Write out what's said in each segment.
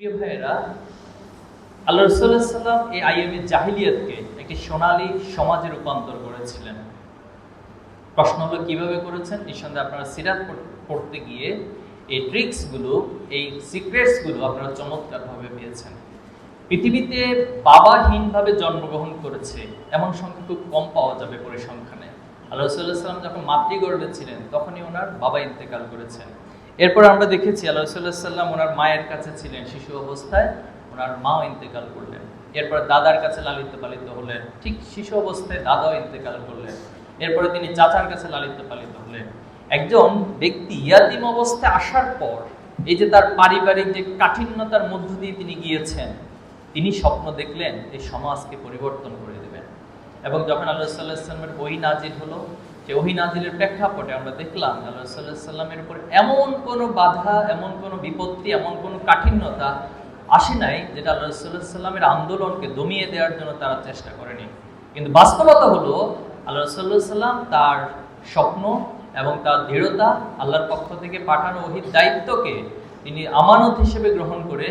প্রিয় ভাইয়েরা, আল্লাহ রসুল্লাহ সাল্লাম এই আইএমএ জাহিলিয়াতকে একটি সোনালী সমাজে রূপান্তর করেছিলেন। প্রশ্ন হলো, কীভাবে করেছেন? নিঃসন্দেহে আপনারা সিরাত পড়তে গিয়ে এই ট্রিক্সগুলো, এই সিক্রেটসগুলো আপনারা চমৎকারভাবে পেয়েছেন। পৃথিবীতে বাবাহীনভাবে জন্মগ্রহণ করেছে, এমন সংখ্যা খুব কম পাওয়া যাবে পরিসংখ্যানে। আল্লাহ রসুল্লাহ সাল্লাম যখন মাতৃগর্ভে ছিলেন, তখনই ওনার বাবা ইন্তেকাল করেছেন। এরপর আমরা দেখেছি আল্লাহ সাল্লাম ওনার মায়ের কাছে ছিলেন, শিশু অবস্থায় ওনার মাও ইন্তেকাল করলেন। এরপর দাদার কাছে লালিত পালিত হলেন, ঠিক শিশু অবস্থায় দাদাও ইন্তেকাল করলেন। এরপরে তিনি চাচার কাছে লালিত পালিত হলেন। একজন ব্যক্তি ইয়াতিম অবস্থায় আসার পর এই যে তার পারিবারিক যে কাঠিন্যতার মধ্য দিয়ে তিনি গিয়েছেন, তিনি স্বপ্ন দেখলেন এই সমাজকে পরিবর্তন করে দেবেন। এবং যখন আল্লাহ সাল্লাহ সাল্লামের ওই নাজিল হলো যে ওহি নাজিলের প্রেক্ষাপটে আমরা দেখলাম আল্লাহ সাল্লাহ সাল্লামের উপর এমন কোনো বাধা, এমন কোনো বিপত্তি, এমন কোনো কাঠিন্যতা আসে নাই যেটা আল্লাহ সাল্লাহ সাল্লামের আন্দোলনকে দমিয়ে দেওয়ার জন্য তারা চেষ্টা করেনি। কিন্তু বাস্তবতা হলো, আল্লাহ সাল্লাহ সাল্লাম তার স্বপ্ন এবং তার দৃঢ়তা আল্লাহর পক্ষ থেকে পাঠানো ওহির দায়িত্বকে তিনি আমানত হিসেবে গ্রহণ করে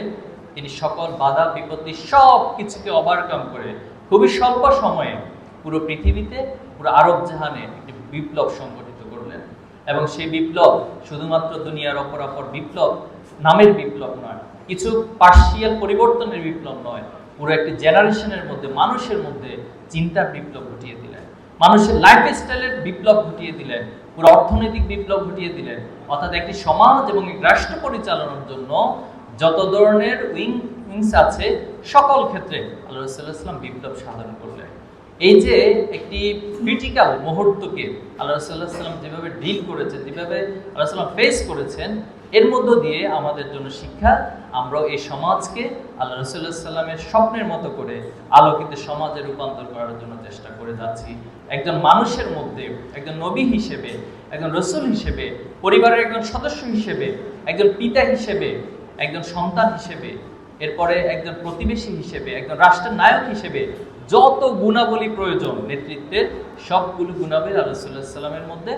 তিনি সকল বাধা, বিপত্তি সব কিছুকে ওভারকাম করে খুবই স্বল্প সময়ে পুরো পৃথিবীতে, পুরো আরব জাহানে একটি বিপ্লব সংগঠিত করলেন। এবং সেই বিপ্লব শুধুমাত্র দুনিয়ার অপরাপর বিপ্লব, নামের বিপ্লব নয়, কিছু পার্সিয়াল পরিবর্তনের বিপ্লব নয়, পুরো একটি জেনারেশনের মধ্যে, মানুষের মধ্যে চিন্তার বিপ্লব ঘটিয়ে দিলেন। মানুষের লাইফ স্টাইলের বিপ্লব ঘটিয়ে দিলেন, পুরো অর্থনৈতিক বিপ্লব ঘটিয়ে দিলেন। অর্থাৎ একটি সমাজ এবং রাষ্ট্র পরিচালনার জন্য যত ধরনের উইং উইংস আছে, সকল ক্ষেত্রে আল্লাহ রসুল্লাহ ইসলাম বিপ্লব সাধন করলেন। এই যে একটি ক্রিটিক্যাল মুহূর্তকে আল্লাহ রসুল্লাহ সাল্লাম যেভাবে ডিল করেছেন, যেভাবে আল্লাহ সাল্লাম ফেস করেছেন, এর মধ্য দিয়ে আমাদের জন্য শিক্ষা আমরা এই সমাজকে আল্লাহ রসুল্লাহ সাল্লামের স্বপ্নের মতো করে আলোকিত সমাজে রূপান্তর করার জন্য চেষ্টা করে যাচ্ছি। একজন মানুষের মধ্যে, একজন নবী হিসেবে, একজন রসুল হিসেবে, পরিবারের একজন সদস্য হিসেবে, একজন পিতা হিসেবে, একজন সন্তান হিসেবে, এরপরে একজন প্রতিবেশী হিসেবে, একজন রাষ্ট্রের নায়ক হিসেবে যত গুণাবলী প্রয়োজন নেতৃত্বের সবগুলো গুণাবলী আল্লাহ সাল্লামের মধ্যে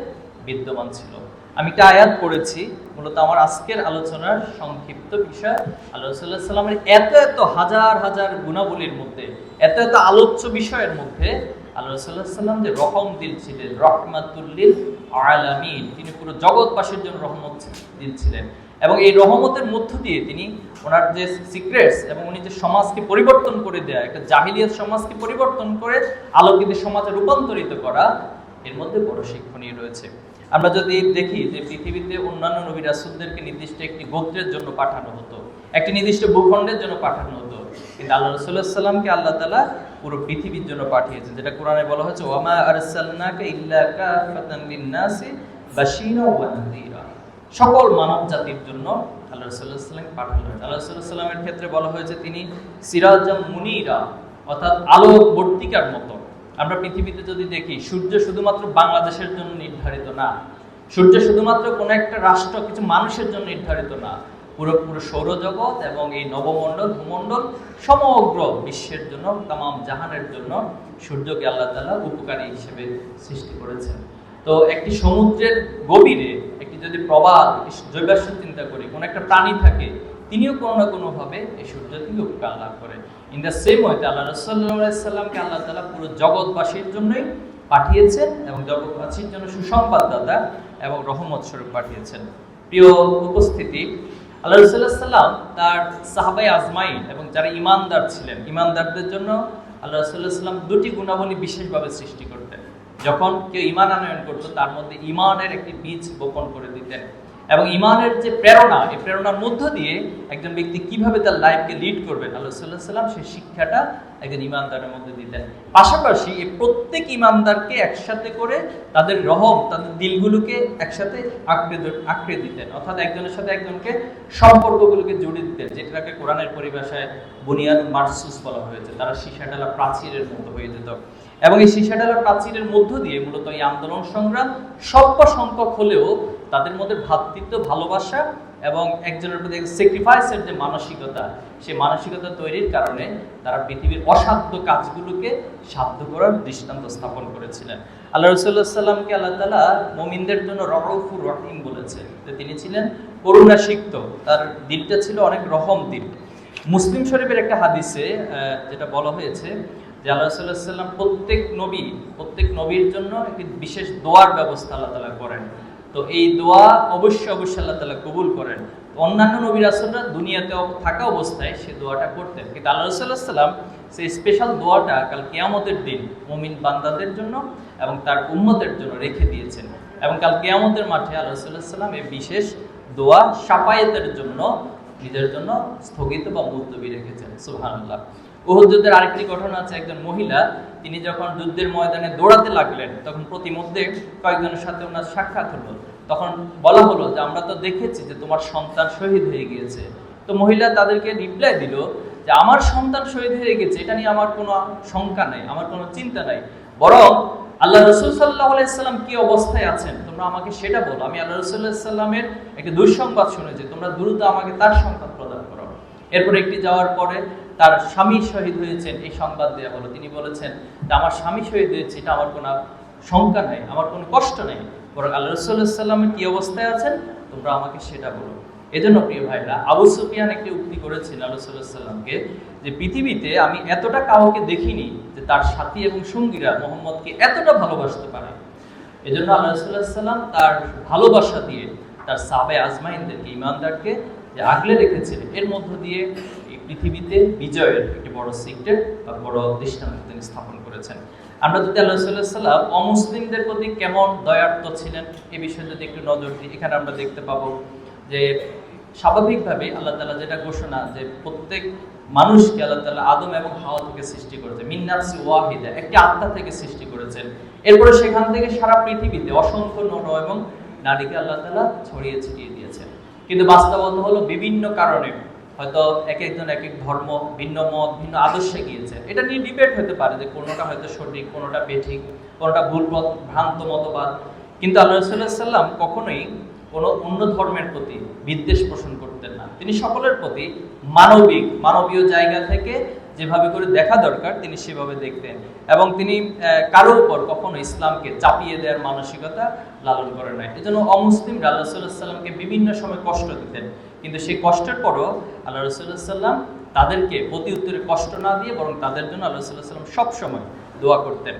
বিদ্যমান ছিল। আমি একটা আয়াত পড়েছি, মূলত আমার আজকের আলোচনার সংক্ষিপ্ত বিষয়। আল্লাহ সাল্লাহ সাল্লামের এত এত হাজার হাজার গুণাবলীর মধ্যে, এত এত আলোচ্য বিষয়ের মধ্যে আল্লাহ সাল্লাহ সাল্লাম যে রহম দিল ছিলেন রহমাতুল্লিল আলামিন, তিনি পুরো জগৎবাসীর জন্য রহমত দিল ছিলেন এবং এই রহমতের মধ্য দিয়ে তিনি ওনার যে সিক্রেটস এবং উনি যে সমাজকে পরিবর্তন করে দেয়া, একটা জাহিলিয়াত সমাজকে পরিবর্তন করে আলোকিত সমাজে রূপান্তরিত করা, এর মধ্যে বড় শিক্ষণীয় রয়েছে। আমরা যদি দেখি যে পৃথিবীতে অন্যান্য নবী রাসুলদেরকে নির্দিষ্ট একটি গোত্রের জন্য পাঠানো হতো, একটি নির্দিষ্ট ভূখণ্ডের জন্য পাঠানো হতো, কিন্তু আল্লাহ রসুল্লাহ সাল্লামকে আল্লাহ তালা পুরো পৃথিবীর জন্য পাঠিয়েছেন যেটা কোরআনে বলা হয়েছে ওয়ামা আরসালনাকা ইল্লা কাফাতান লিন-নাসি বাশীরা ওয়া নাযীরা। সকল মানব জাতির জন্য আল্লাহ রসুল্লাহ সাল্লাম পাঠানো হয়েছে। আল্লাহ রসুল্লাহ সাল্লামের ক্ষেত্রে বলা হয়েছে, তিনি সিরাজাম মুনিরা, অর্থাৎ আলোকবর্তিকার মতো। আমরা পৃথিবীতে যদি দেখি, সূর্য শুধুমাত্র বাংলাদেশের জন্য নির্ধারিত না। সূর্য শুধুমাত্র কোনো একটা রাষ্ট্র, কিছু মানুষের জন্য নির্ধারিত না। পুরো পুরো সৌরজগৎ এবং এই নবমণ্ডল, ভূমণ্ডল, সমগ্র বিশ্বের জন্য তাম জাহানের জন্য সূর্যকে আল্লাহ তালা উপকারী হিসেবে সৃষ্টি করেছেন। তো একটি সমুদ্রের গভীরে একটি যদি প্রবাদ জৈবাশ্য চিন্তা করি, কোনো একটা প্রাণী থাকে, তিনিও কোনো না কোনোভাবে এই সূর্য থেকে উপকার লাভ করেন ইন দ্য সেম ওয়েতে আল্লাহ রসাল্লামকে আল্লাহ তালা পুরো জগৎবাসীর জন্যই পাঠিয়েছেন এবং জগৎবাসীর জন্য সুসংবাদদাতা এবং রহমত স্বরূপ পাঠিয়েছেন। প্রিয় উপস্থিতি, আল্লাহ রসুল্লাহ সাল্লাম তার সাহাবাই আজমাইন এবং যারা ইমানদার ছিলেন ইমানদারদের জন্য আল্লাহ রসুল্লাহ সাল্লাম দুটি গুণাবলী বিশেষভাবে সৃষ্টি করতেন। যখন কেউ ইমান আনয়ন করতো, তার মধ্যে ইমানের একটি বীজ বপন করে দিতেন। এবং ইমানের যে প্রেরণা, এই প্রেরণার মধ্য দিয়ে একজন ব্যক্তি কীভাবে তার লাইফকে লিড করবেন? আল্লাহ সাল্লাহ সাল্লাম সেই শিক্ষাটা একজন ইমানদারের মধ্যে দিতেন। পাশাপাশি এই প্রত্যেক ইমানদারকে একসাথে করে তাদের রহম, তাদের দিলগুলোকে একসাথে আঁকড়ে আঁকড়ে দিতেন। অর্থাৎ একজনের সাথে একজনকে সম্পর্কগুলোকে জুড়ে দিতেন, যেটাকে কোরআনের পরিভাষায় বুনিয়াদ মার্সুস বলা হয়েছে। তারা সীসাডালা প্রাচীরের মতো হয়ে যেত। এবং এই সীসাডালা প্রাচীরের মধ্য দিয়ে মূলত এই আন্দোলন সংগ্রাম স্বল্প সংখ্যক হলেও তাদের মধ্যে ভ্রাতৃত্ব, ভালোবাসা এবং একজনের প্রতি স্যাক্রিফাইসের যে মানসিকতা সেই মানসিকতা তৈরির কারণে তারা পৃথিবীর অসাধ্য কাজগুলোকে সাধ্য করার দৃষ্টান্ত স্থাপন করেছিলেন। আল্লাহ রসুল্লাহ সাল্লামকে আল্লাহ তালা মোমিনদের জন্য রহফুর রহিম বলেছে যে তিনি ছিলেন করুণা সিক্ত তার দিলটা ছিল অনেক রহম দিল মুসলিম শরীফের একটা হাদিসে যেটা বলা হয়েছে যে আল্লাহ সাল্লাম প্রত্যেক নবী, প্রত্যেক নবীর জন্য একটি বিশেষ দোয়ার ব্যবস্থা আল্লাহ তালা করেন। তো এই দোয়া অবশ্যই অবশ্যই আল্লাহ তালা কবুল করেন। অন্যান্য নবী রাসুলরা দুনিয়াতে থাকা অবস্থায় সে দোয়াটা করতেন। কিন্তু আল্লাহ সাল্লাহ সাল্লাম সেই স্পেশাল দোয়াটা কাল কেয়ামতের দিন মুমিন বান্দাদের জন্য এবং তার উম্মতের জন্য রেখে দিয়েছেন। এবং কাল কেয়ামতের মাঠে আল্লাহ সাল্লাহ সাল্লাম এই বিশেষ দোয়া সাপায়েতের জন্য, নিজের জন্য স্থগিত বা মুলতবি রেখেছেন। সুবহানাল্লাহ। উহুদ যুদ্ধের আরেকটি ঘটনা আছে, একজন মহিলা। তিনি যখন যুদ্ধের ময়দানে দৌড়াতে লাগলেন, তখন প্রতিমধ্যে কয়েকজনের সাথে ওনার সাক্ষাৎ হলো। তখন বলা হলো যে, আমরা তো দেখেছি যে তোমার সন্তান শহীদ হয়ে গিয়েছে। তো মহিলা তাদেরকে রিপ্লাই দিল যে, আমার সন্তান শহীদ হয়ে গেছে, এটা নিয়ে আমার কোনো শঙ্কা নাই, আমার কোনো চিন্তা নাই। বরং আল্লাহ রসুল সাল্লাহ আলাইসাল্লাম কি অবস্থায় আছেন, তোমরা আমাকে সেটা বলো। আমি আল্লাহ রসুল্লাহ সাল্লামের একটি দুঃসংবাদ শুনেছি, তোমরা দ্রুত আমাকে তার সংবাদ প্রদান করো। এরপর একটি যাওয়ার পরে তার স্বামী শহীদ হয়েছেন, এই সংবাদ দেওয়া হলো তিনি বলেছেন যে, আমার স্বামী শহীদ হয়েছে, এটা আমার কোনো শঙ্কা নেই, আমার কোনো কষ্ট নেই। বরং আল্লাহ রসুল্লাহ কি অবস্থায় আছেন, তোমরা আমাকে সেটা বলো। এজন্য প্রিয় ভাইরা, আবু সুফিয়ান একটি উক্তি করেছেন আল্লাহ সাল্লামকে যে, পৃথিবীতে আমি এতটা কাউকে দেখিনি যে, তার সাথী এবং সঙ্গীরা মোহাম্মদকে এতটা ভালোবাসতে পারে। এজন্য আল্লাহ সাল্লাম তার ভালোবাসা দিয়ে তার সাবে আজমাইনদেরকে, ইমানদারকে যে আগলে রেখেছিলেন এর মধ্য দিয়ে পৃথিবীতে বিজয়ের একটি বড় সিক্রেট বা বড় দৃষ্টান্ত তিনি স্থাপন করেছেন। আমরা যদি আল্লাহ সাল্লাম অমুসলিমদের প্রতি কেমন দয়ার্থ ছিলেন, এ বিষয়ে যদি একটু নজর দিই, এখানে আমরা দেখতে পাবো যে স্বাভাবিকভাবে আল্লাহ তালা যেটা ঘোষণা যে প্রত্যেক মানুষকে আল্লাহ তালা আদম এবং হাওয়া থেকে সৃষ্টি করেছে মিন্নাসি ওয়াহিদা, একটি আত্মা থেকে সৃষ্টি করেছেন। এরপরে সেখান থেকে সারা পৃথিবীতে অসংখ্য নর এবং নারীকে আল্লাহ তালা ছড়িয়ে ছিটিয়ে দিয়েছেন। কিন্তু বাস্তবতা হলো বিভিন্ন কারণে হয়তো এক একজন এক এক ধর্ম, ভিন্ন মত, ভিন্ন আদর্শে গিয়েছে। এটা নিয়ে ডিবেট হতে পারে যে কোনোটা হয়তো সঠিক, কোনোটা বেঠিক, কোনোটা ভুল ভ্রান্ত মতবাদ। কিন্তু আল্লাহ রসুল্লাহ কখনোই কোনো অন্য ধর্মের প্রতি বিদ্বেষ পোষণ করতেন না। তিনি সকলের প্রতি মানবিক, মানবীয় জায়গা থেকে যেভাবে করে দেখা দরকার, তিনি সেভাবে দেখতেন। এবং তিনি কারও উপর কখনো ইসলামকে চাপিয়ে দেওয়ার মানসিকতা লালন করে নাই। এজন্য অমুসলিম আল্লাহ রসুল্লাহ সাল্লামকে বিভিন্ন সময় কষ্ট দিতেন। কিন্তু সেই কষ্টের পরও আল্লাহ রসুল্লাহ সাল্লাম তাদেরকে প্রতি উত্তরে কষ্ট না দিয়ে বরং তাদের জন্য আল্লাহ রসুল্লাহ সাল্লাম সবসময় দোয়া করতেন।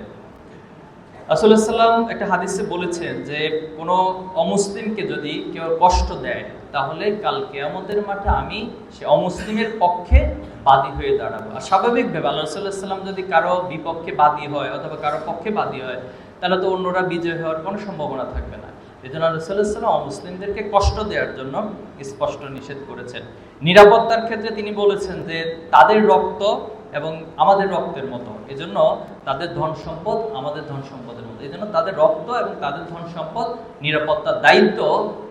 রাসূলুল্লাহ সাল্লাম একটা হাদিসে বলেছেন যে, কোনো অমুসলিমকে যদি কেউ কষ্ট দেয়, তাহলে কাল কেয়ামতের মাঠে আমি সে অমুসলিমের পক্ষে বাদী হয়ে দাঁড়াবো। আর স্বাভাবিকভাবে আল্লাহ রসুল্লাহ সাল্লাম যদি কারও বিপক্ষে বাদী হয় অথবা কারও পক্ষে বাদী হয়, তাহলে তো অন্যরা বিজয় হওয়ার কোনো সম্ভাবনা থাকবে না। এই জন্য রসুল্লাহ অমুসলিমদেরকে কষ্ট দেওয়ার জন্য স্পষ্ট নিষেধ করেছেন। নিরাপত্তার ক্ষেত্রে তিনি বলেছেন যে তাদের রক্ত এবং আমাদের রক্তের মতো। এজন্য তাদের ধন সম্পদ আমাদের ধন সম্পদের মতো। এই জন্য তাদের রক্ত এবং তাদের ধন সম্পদ নিরাপত্তার দায়িত্ব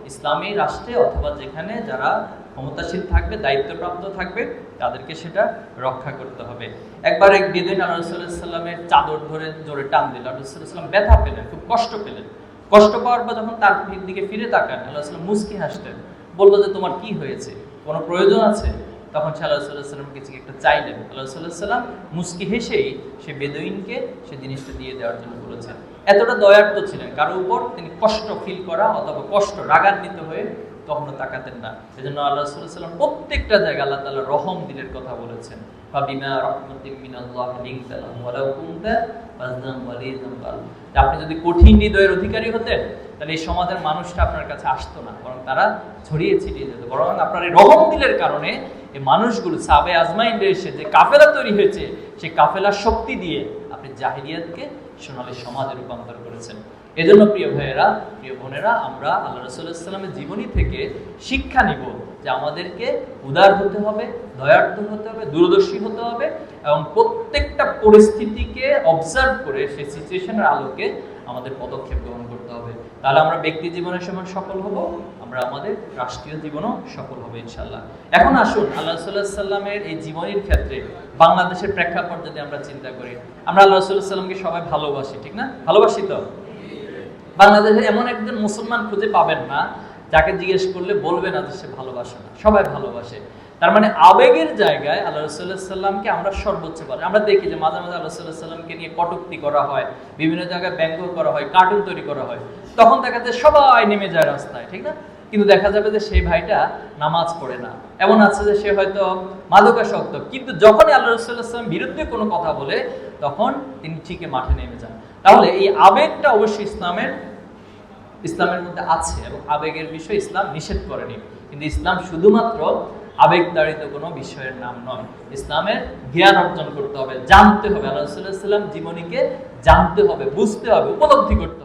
ইসলামী রাষ্ট্রে অথবা যেখানে যারা ক্ষমতাশীল থাকবে, দায়িত্বপ্রাপ্ত থাকবে, তাদেরকে সেটা রক্ষা করতে হবে। একবার এক বেদিন আল্লাহ সাল্লামের চাদর ধরে জোরে টান দিল। আল্লাহ সাল্লাম ব্যথা পেলেন, খুব কষ্ট পেলেন। কষ্ট পাওয়ার পর যখন তার দিকে ফিরে তাকান আল্লাহ সাল্লাম মুসকি হাসতেন। বলল যে, তোমার কি হয়েছে? কোনো প্রয়োজন আছে? তখন সে আল্লাহ সাল্লাহ সাল্লামকে কিছু একটা চাইলেন আল্লাহ সাল্লাহ সাল্লাম মুসকি হেসেই সে বেদুইনকে সে জিনিসটা দিয়ে দেওয়ার জন্য বলেছেন। এতটা দয়ার্থ ছিলেন। কারও উপর তিনি কষ্ট ফিল করা অথবা কষ্ট রাগান্বিত হয়ে কখনো তাকাতেন না। সেজন্য আল্লাহ সাল্লাম প্রত্যেকটা জায়গায় আল্লাহ তাআলা রহম দিলের কথা বলেছেন। আপনি যদি কঠিন হৃদয়ের অধিকারী হতেন, তাহলে এই সমাজের মানুষটা আপনার কাছে আসতো না, বরং তারা ছড়িয়ে ছিটিয়ে যেত। বরং আপনার এই রহম দিলের কারণে এই মানুষগুলো সাবে আজমাইন্ডে এসে যে কাফেলা তৈরি হয়েছে, সেই কাফেলার শক্তি দিয়ে আপনি জাহিরিয়াতকে সোনালী সমাজে রূপান্তর করেছেন। এজন্য প্রিয় ভাইয়েরা, প্রিয় বোনেরা, আমরা আল্লাহ রসুল্লাহামের জীবনী থেকে শিক্ষা নিব যে আমাদেরকে উদার হতে হবে, দয়ার্থ হতে হবে, দূরদর্শী হতে হবে এবং প্রত্যেকটা পরিস্থিতিকে অবজার্ভ করে সেই সিচুয়েশনের আলোকে আমাদের পদক্ষেপ গ্রহণ করতে হবে। তাহলে আমরা ব্যক্তি জীবনের সময় সফল হব, আমরা আমাদের রাষ্ট্রীয় জীবনও সফল হবে ইনশাল্লাহ এখন আসুন, আল্লাহ সাল্লাহ সাল্লামের এই জীবনীর ক্ষেত্রে বাংলাদেশের প্রেক্ষাপট যদি আমরা চিন্তা করি। আমরা আল্লাহ সাল্লাহ সাল্লামকে সবাই ভালোবাসি, ঠিক না? ভালোবাসি তো? বাংলাদেশে এমন একজন মুসলমান খুঁজে পাবেন না, যাকে জিজ্ঞেস করলে বলবে না যে সে ভালোবাসে না। সবাই ভালোবাসে। তার মানে আবেগের জায়গায় আল্লাহ রসুল্লাহ সাল্লামকে আমরা সর্বোচ্চ পারি। আমরা দেখি যে মাঝে মাঝে আল্লাহ সাল্লাহ সাল্লামকে নিয়ে কটুক্তি করা হয়, বিভিন্ন জায়গায় ব্যঙ্গ করা হয় কার্টুন তৈরি করা হয়। তখন দেখা যায় সবাই নেমে যায় রাস্তায়, ঠিক না? কিন্তু দেখা যাবে যে সেই ভাইটা নামাজ পড়ে না। এমন আছে যে সে হয়তো মাদকাসক্ত। কিন্তু যখনই আল্লাহ রসুল্লাহাম বিরুদ্ধে কোনো কথা বলে, তখন তিনি ঠিকই মাঠে নেমে যান। তাহলে এই আবেগটা অবশ্যই ইসলামের ইসলামের মধ্যে আছে এবং আবেগের বিষয় ইসলাম নিষেধ করেনি। কিন্তু ইসলাম শুধুমাত্র আবেগ দাঁড়িত কোনো বিষয়ের নাম নয়। ইসলামের জ্ঞান অর্জন করতে হবে, জানতে হবে। আল্লাহ সাল্লাম জীবনীকে জানতে হবে, বুঝতে হবে, উপলব্ধি করতে হবে